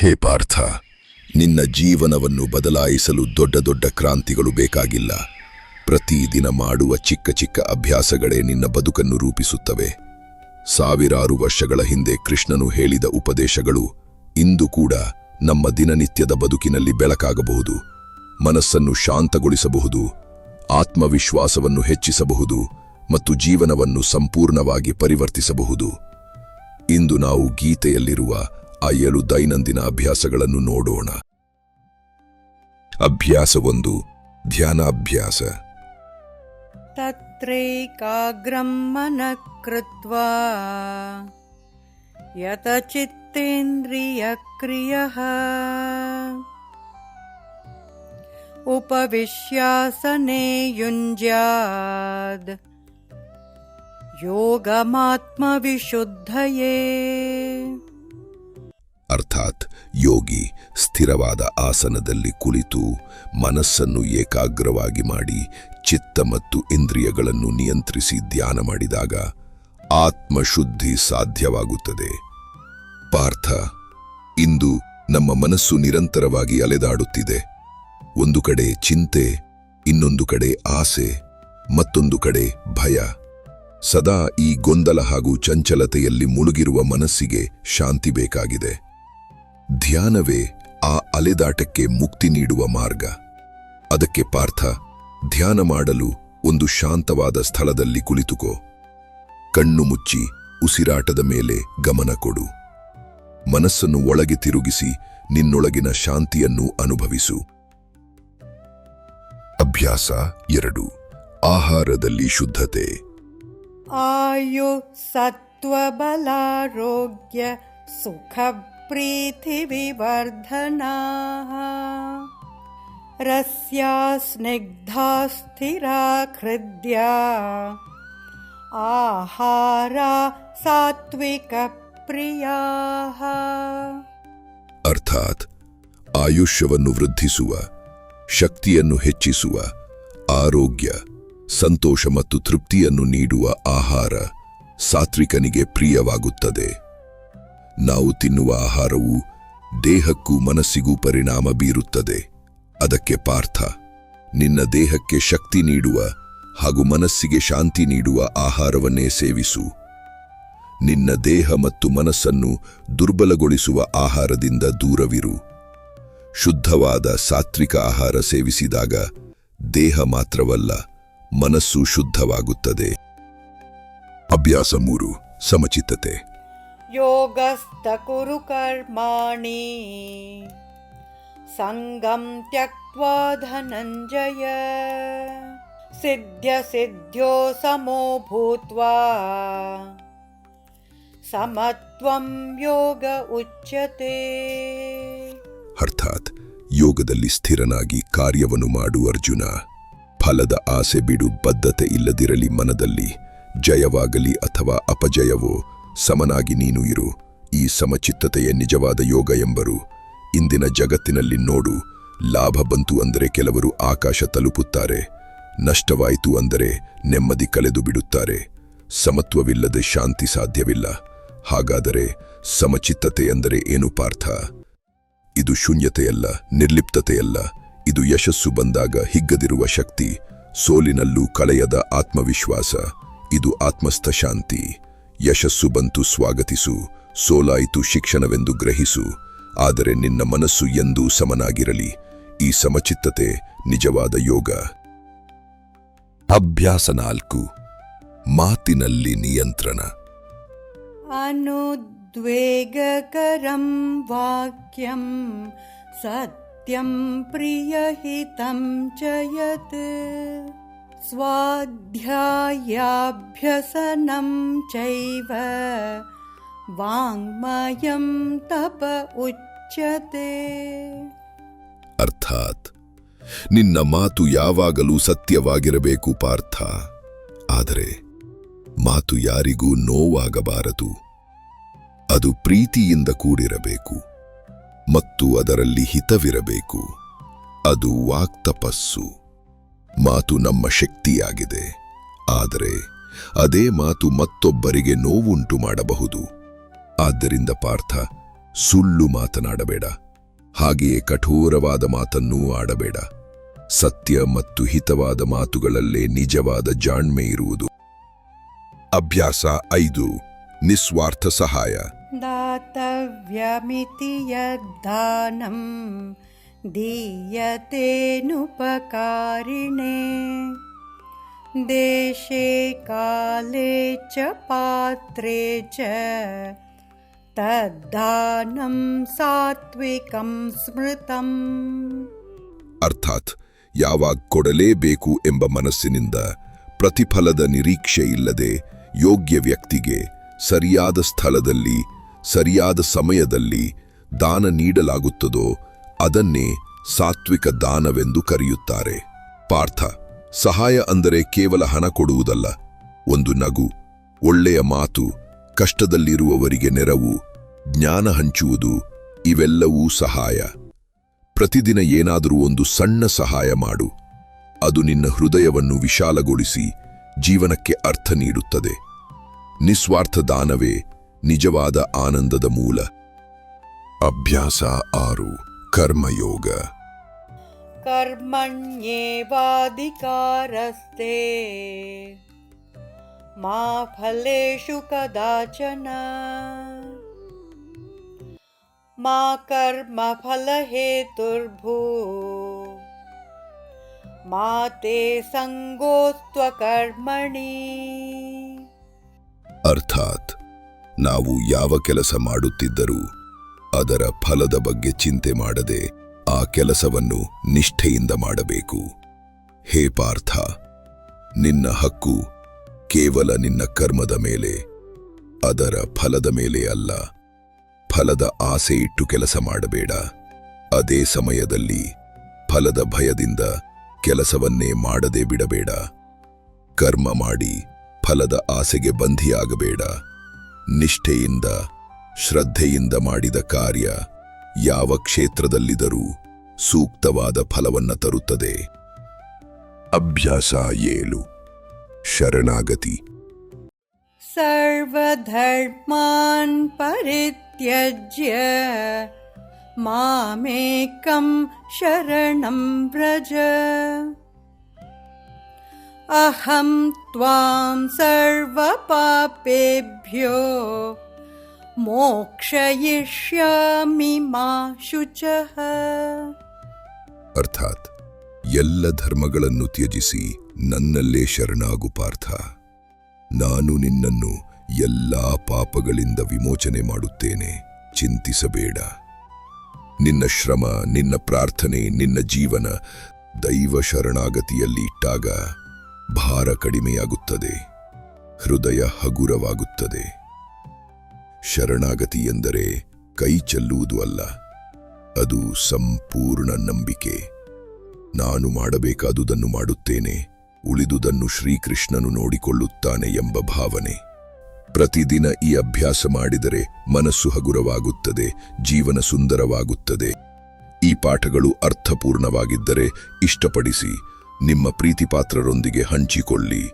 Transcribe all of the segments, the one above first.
ಹೇ ಪಾರ್ಥ, ನಿನ್ನ ಜೀವನವನ್ನು ಬದಲಾಯಿಸಲು ದೊಡ್ಡ ದೊಡ್ಡ ಕ್ರಾಂತಿಗಳು ಬೇಕಾಗಿಲ್ಲ. ಪ್ರತಿದಿನ ಮಾಡುವ ಚಿಕ್ಕ ಚಿಕ್ಕ ಅಭ್ಯಾಸಗಳೇ ನಿನ್ನ ಬದುಕನ್ನು ರೂಪಿಸುತ್ತವೆ. ಸಾವಿರಾರು ವರ್ಷಗಳ ಹಿಂದೆ ಕೃಷ್ಣನು ಹೇಳಿದ ಉಪದೇಶಗಳು ಇಂದು ಕೂಡ ನಮ್ಮ ದಿನನಿತ್ಯದ ಬದುಕಿನಲ್ಲಿ ಬೆಳಕಾಗಬಹುದು. ಮನಸ್ಸನ್ನು ಶಾಂತಗೊಳಿಸಬಹುದು, ಆತ್ಮವಿಶ್ವಾಸವನ್ನು ಹೆಚ್ಚಿಸಬಹುದು ಮತ್ತು ಜೀವನವನ್ನು ಸಂಪೂರ್ಣವಾಗಿ ಪರಿವರ್ತಿಸಬಹುದು. ಇಂದು ನಾವು ಗೀತೆಯಲ್ಲಿರುವ ಆ ಏಳು ದೈನಂದಿನ ಅಭ್ಯಾಸಗಳನ್ನು ನೋಡೋಣ. ಅಭ್ಯಾಸ ಒಂದು ಧ್ಯಾನಾಭ್ಯಾಸ. ತತ್ರೈಕಾಗ್ರಂ ಮನ ಕೃತ್ವ ಯತಚಿತ್ತೇಂದ್ರಿಯ ಕ್ರಿಯ ಉಪವಿಶ್ಯಾಸನೆ ಯುಂಜ್ಯಾದ್ ಯೋಗಮಾತ್ಮ ವಿಶುದ್ಧಯೇ ಅರ್ಥಾತ್ ಯೋಗಿ ಸ್ಥಿರವಾದ ಆಸನದಲ್ಲಿ ಕುಳಿತು ಮನಸ್ಸನ್ನು ಏಕಾಗ್ರವಾಗಿ ಮಾಡಿ ಚಿತ್ತ ಮತ್ತು ಇಂದ್ರಿಯಗಳನ್ನು ನಿಯಂತ್ರಿಸಿ ಧ್ಯಾನ ಮಾಡಿದಾಗ ಆತ್ಮಶುದ್ಧಿ ಸಾಧ್ಯವಾಗುತ್ತದೆ. ಪಾರ್ಥ, ಇಂದು ನಮ್ಮ ಮನಸ್ಸು ನಿರಂತರವಾಗಿ ಅಲೆದಾಡುತ್ತಿದೆ. ಒಂದು ಕಡೆ ಚಿಂತೆ, ಇನ್ನೊಂದು ಕಡೆ ಆಸೆ, ಮತ್ತೊಂದು ಕಡೆ ಭಯ. ಸದಾ ಈ ಗೊಂದಲ ಹಾಗೂ ಚಂಚಲತೆಯಲ್ಲಿ ಮುಳುಗಿರುವ ಮನಸ್ಸಿಗೆ ಶಾಂತಿ ಬೇಕಾಗಿದೆ. ಧ್ಯಾನವೇ ಆ ಅಲೆದಾಟಕ್ಕೆ ಮುಕ್ತಿ ನೀಡುವ ಮಾರ್ಗ. ಅದಕ್ಕೆ ಪಾರ್ಥ, ಧ್ಯಾನ ಮಾಡಲು ಒಂದು ಶಾಂತವಾದ ಸ್ಥಳದಲ್ಲಿ ಕುಳಿತುಕೋ. ಕಣ್ಣು ಮುಚ್ಚಿ ಉಸಿರಾಟದ ಮೇಲೆ ಗಮನ ಕೊಡು. ಮನಸ್ಸನ್ನು ಒಳಗೆ ತಿರುಗಿಸಿ ನಿನ್ನೊಳಗಿನ ಶಾಂತಿಯನ್ನು ಅನುಭವಿಸು. ಅಭ್ಯಾಸ ಎರಡು. ಆಹಾರದಲ್ಲಿ ಶುದ್ಧತೆ. ಆಯು ಸತ್ವಬಲಾರೋಗ್ಯ ಸುಖ सुखप्रीतिविवर्धनाः रस्या स्निग्धा स्थिरा हृद्या आहारा सात्विकप्रियाः ಅರ್ಥಾತ್ ಆಯುಷ್ಯವನ್ನು ವೃದ್ಧಿಸುವ ಶಕ್ತಿಯನ್ನು ಹೆಚ್ಚಿಸುವ ಆರೋಗ್ಯ ಸಂತೋಷ ಮತ್ತು ತೃಪ್ತಿಯನ್ನು ನೀಡುವ ಆಹಾರ ಸಾತ್ವಿಕನಿಗೆ ಪ್ರಿಯವಾಗುತ್ತದೆ ನಾವು ತಿನ್ನುವ ಆಹಾರವು ದೇಹಕ್ಕೂ ಮನಸ್ಸಿಗೂ ಪರಿಣಾಮ ಬೀರುತ್ತದೆ. ಅದಕ್ಕೆ ಪಾರ್ಥ, ನಿನ್ನ ದೇಹಕ್ಕೆ ಶಕ್ತಿ ನೀಡುವ ಹಾಗೂ ಮನಸ್ಸಿಗೆ ಶಾಂತಿ ನೀಡುವ ಆಹಾರವನ್ನೇ ಸೇವಿಸು. ನಿನ್ನ ದೇಹ ಮತ್ತು ಮನಸ್ಸನ್ನು ದುರ್ಬಲಗೊಳಿಸುವ ಆಹಾರದಿಂದ ದೂರವಿರು. ಶುದ್ಧವಾದ ಸಾತ್ವಿಕ ಆಹಾರ ಸೇವಿಸಿದಾಗ ದೇಹ ಮಾತ್ರವಲ್ಲ, ಮನಸ್ಸು ಶುದ್ಧವಾಗುತ್ತದೆ. ಅಭ್ಯಾಸ ಮೂರು, ಸಮಚಿತ್ತತೆ. योगस्थ कुरु कर्माणि सङ्गं त्यक्त्वा धनञ्जय सिद्ध्यसिद्ध्यो समो भूत्वा समत्वं योग उच्यते ಅರ್ಥಾತ್ ಯೋಗದಲ್ಲಿ ಸ್ಥಿರನಾಗಿ ಕಾರ್ಯವನ್ನು ಮಾಡು ಅರ್ಜುನ ಫಲದ ಆಸೆ ಬಿಡು ಬದ್ಧತೆ ಇಲ್ಲದಿರಲಿ ಮನದಲ್ಲಿ ಜಯವಾಗಲಿ ಅಥವಾ ಅಪಜಯವೋ ಸಮನಾಗಿ ನೀನು ಇರು. ಈ ಸಮಚಿತ್ತತೆಯ ನಿಜವಾದ ಯೋಗ ಎಂಬರು. ಇಂದಿನ ಜಗತ್ತಿನಲ್ಲಿ ನೋಡು, ಲಾಭ ಬಂತು ಅಂದರೆ ಕೆಲವರು ಆಕಾಶ ತಲುಪುತ್ತಾರೆ. ನಷ್ಟವಾಯಿತು ಅಂದರೆ ನೆಮ್ಮದಿ ಕಲೆದು ಬಿಡುತ್ತಾರೆ. ಸಮತ್ವವಿಲ್ಲದೆ ಶಾಂತಿ ಸಾಧ್ಯವಿಲ್ಲ. ಹಾಗಾದರೆ ಸಮಚಿತ್ತತೆ ಎಂದರೆ ಏನು ಪಾರ್ಥ? ಇದು ಶೂನ್ಯತೆಯಲ್ಲ, ನಿರ್ಲಿಪ್ತತೆಯಲ್ಲ. ಇದು ಯಶಸ್ಸು ಬಂದಾಗ ಹಿಗ್ಗದಿರುವ ಶಕ್ತಿ, ಸೋಲಿನಲ್ಲೂ ಕಳೆಯದ ಆತ್ಮವಿಶ್ವಾಸ. ಇದು ಆತ್ಮಸ್ಥ ಶಾಂತಿ. ಯಶಸ್ಸು ಬಂತು, ಸ್ವಾಗತಿಸು. ಸೋಲಾಯಿತು, ಶಿಕ್ಷಣವೆಂದು ಗ್ರಹಿಸು. ಆದರೆ ನಿನ್ನ ಮನಸ್ಸು ಎಂದೂ ಸಮನಾಗಿರಲಿ. ಈ ಸಮಚಿತ್ತತೆ ನಿಜವಾದ ಯೋಗ. ಅಭ್ಯಾಸ ನಾಲ್ಕು. ಮಾತಿನಲ್ಲಿ ನಿಯಂತ್ರಣ. ಅನುದ್ವೇಗಕರಂ ವಾಕ್ಯಂ ಸತ್ಯಂ ಪ್ರಿಯಹಿತಂ ಚಯತ್ स्वाध्यायाभ्यसनं चैव वाङ्मयं तप उच्यते ಅರ್ಥಾತ್ ನಿನ್ನ ಮಾತು ಯಾವಾಗಲೂ ಸತ್ಯವಾಗಿರಬೇಕು ಪಾರ್ಥ ಆದರೆ ಮಾತು ಯಾರಿಗೂ ನೋವಾಗಬಾರದು ಅದು ಪ್ರೀತಿಯಿಂದ ಕೂಡಿರಬೇಕು ಮತ್ತು ಅದರಲ್ಲಿ ಹಿತವಿರಬೇಕು ಅದು ವಾಕ್ತಪಸ್ಸು ಮಾತು ನಮ್ಮ ಶಕ್ತಿಯಾಗಿದೆ. ಆದರೆ ಅದೇ ಮಾತು ಮತ್ತೊಬ್ಬರಿಗೆ ನೋವುಂಟು ಮಾಡಬಹುದು. ಆದ್ದರಿಂದ ಪಾರ್ಥ, ಸುಳ್ಳು ಮಾತನಾಡಬೇಡ. ಹಾಗೆಯೇ ಕಠೋರವಾದ ಮಾತನ್ನೂ ಆಡಬೇಡ. ಸತ್ಯ ಮತ್ತು ಹಿತವಾದ ಮಾತುಗಳಲ್ಲೇ ನಿಜವಾದ ಜಾಣ್ಮೆ ಇರುವುದು. ಅಭ್ಯಾಸ ಐದು, ನಿಸ್ವಾರ್ಥ ಸಹಾಯ. ದಾತವ್ಯಮಿತಿ ದಾನಂ. दीयतेनुपकारिणे देशे काले च पात्रे च तद्दानं सात्विकं स्मृतम् ಅರ್ಥಾತ್ ಯಾವಾಗ ಕೊಡಲೇಬೇಕು ಎಂಬ ಮನಸ್ಸಿನಿಂದ ಪ್ರತಿಫಲದ ನಿರೀಕ್ಷೆ ಇಲ್ಲದೆ ಯೋಗ್ಯ ವ್ಯಕ್ತಿಗೆ ಸರಿಯಾದ ಸ್ಥಳದಲ್ಲಿ ಸರಿಯಾದ ಸಮಯದಲ್ಲಿ ದಾನ ನೀಡಲಾಗುತ್ತದೋ ಅದನ್ನೇ ಸಾತ್ವಿಕ ದಾನವೆಂದು ಕರೆಯುತ್ತಾರೆ. ಪಾರ್ಥ, ಸಹಾಯ ಅಂದರೆ ಕೇವಲ ಹಣ ಕೊಡುವುದಲ್ಲ, ಒಂದು ನಗು, ಒಳ್ಳೆಯ ಮಾತು, ಕಷ್ಟದಲ್ಲಿರುವವರಿಗೆ ನೆರವು, ಜ್ಞಾನ ಹಂಚುವುದು, ಇವೆಲ್ಲವೂ ಸಹಾಯ. ಪ್ರತಿದಿನ ಏನಾದರೂ ಒಂದು ಸಣ್ಣ ಸಹಾಯ ಮಾಡು. ಅದು ನಿನ್ನ ಹೃದಯವನ್ನು ವಿಶಾಲಗೊಳಿಸಿ ಜೀವನಕ್ಕೆ ಅರ್ಥ ನೀಡುತ್ತದೆ. ನಿಸ್ವಾರ್ಥ ದಾನವೇ ನಿಜವಾದ ಆನಂದದ ಮೂಲ. ಅಭ್ಯಾಸ ಆರು. ಕರ್ಮಯೋಗ. ಕರ್ಮಣ್ಯೇವಾಧಿಕಾರಸ್ತೆ ಮಾ ಫಲೇಶು ಕದಾಚನ. ಮಾ ಕರ್ಮ ಫಲಹೇತುರ್ಭೂ. ಮಾ ತೇ ಸಂಗೋತ್ವ ಕರ್ಮಣಿ. ಅರ್ಥಾತ್ ನಾವು ಯಾವ ಕೆಲಸ ಮಾಡುತ್ತಿದ್ದರೂ ಅದರ ಫಲದ ಬಗ್ಗೆ ಚಿಂತೆ ಮಾಡದೆ ಆ ಕೆಲಸವನ್ನು ನಿಷ್ಠೆಯಿಂದ ಮಾಡಬೇಕು. ಹೇ ಪಾರ್ಥ, ನಿನ್ನ ಹಕ್ಕು ಕೇವಲ ನಿನ್ನ ಕರ್ಮದ ಮೇಲೆ, ಅದರ ಫಲದ ಮೇಲೆ ಅಲ್ಲ. ಫಲದ ಆಸೆ ಇಟ್ಟು ಕೆಲಸ ಮಾಡಬೇಡ. ಅದೇ ಸಮಯದಲ್ಲಿ ಫಲದ ಭಯದಿಂದ ಕೆಲಸವನ್ನೇ ಮಾಡದೆ ಬಿಡಬೇಡ. ಕರ್ಮ ಮಾಡಿ ಫಲದ ಆಸೆಗೆ ಬಂಧಿಯಾಗಬೇಡ. ನಿಷ್ಠೆಯಿಂದ ಶ್ರದ್ಧೆಯಿಂದ ಮಾಡಿದ ಕಾರ್ಯ ಯಾವ ಕ್ಷೇತ್ರದಲ್ಲಿದ್ದರೂ ಸೂಕ್ತವಾದ ಫಲವನ್ನು ತರುತ್ತದೆ. ಅಭ್ಯಾಸ ಏಳು. ಶರಣಾಗತಿ. ಸರ್ವಧರ್ಮಾನ್ ಪರಿತ್ಯಜ್ಯ. ಮಾಮೇಕಂ ಶರಣಂ ವ್ರಜ. ಅಹಂ ತ್ವಾಂ ಸರ್ವಪಾಪೇಭ್ಯೋ. ಮೋಕ್ಷಯಿಷ್ಯಾಮಿ ಮಾ ಶುಚ ಅರ್ಥಾತ್ ಎಲ್ಲ ಧರ್ಮಗಳನ್ನು ತ್ಯಜಿಸಿ ನನ್ನಲ್ಲೇ ಶರಣಾಗು ಪಾರ್ಥ. ನಾನು ನಿನ್ನನ್ನು ಎಲ್ಲಾ ಪಾಪಗಳಿಂದ ವಿಮೋಚನೆ ಮಾಡುತ್ತೇನೆ, ಚಿಂತಿಸಬೇಡ. ನಿನ್ನ ಶ್ರಮ, ನಿನ್ನ ಪ್ರಾರ್ಥನೆ, ನಿನ್ನ ಜೀವನ ದೈವ ಶರಣಾಗತಿಯಲ್ಲಿ ಇಟ್ಟಾಗ ಭಾರ ಕಡಿಮೆಯಾಗುತ್ತದೆ, ಹೃದಯ ಹಗುರವಾಗುತ್ತದೆ. ಶರಣಾಗತಿ ಎಂದರೆ ಕೈ ಚೆಲ್ಲುವುದು ಅಲ್ಲ. ಅದು ಸಂಪೂರ್ಣ ನಂಬಿಕೆ. ನಾನು ಮಾಡಬೇಕಾದುದನ್ನು ಮಾಡುತ್ತೇನೆ, ಉಳಿದುದನ್ನು ಶ್ರೀಕೃಷ್ಣನು ನೋಡಿಕೊಳ್ಳುತ್ತಾನೆ ಎಂಬ ಭಾವನೆ. ಪ್ರತಿದಿನ ಈ ಅಭ್ಯಾಸ ಮಾಡಿದರೆ ಮನಸ್ಸು ಹಗುರವಾಗುತ್ತದೆ, ಜೀವನ ಸುಂದರವಾಗುತ್ತದೆ. ಈ ಪಾಠಗಳು ಅರ್ಥಪೂರ್ಣವಾಗಿದ್ದರೆ ಇಷ್ಟಪಡಿಸಿ, ನಿಮ್ಮ ಪ್ರೀತಿಪಾತ್ರರೊಂದಿಗೆ ಹಂಚಿಕೊಳ್ಳಿ.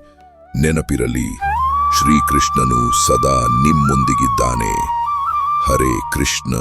ನೆನಪಿರಲಿ. ಶ್ರೀಕೃಷ್ಣನು ಸದಾ ನಿಮ್ಮೊಂದಿಗಿದ್ದಾನೆ. ಹರೇ ಕೃಷ್ಣ.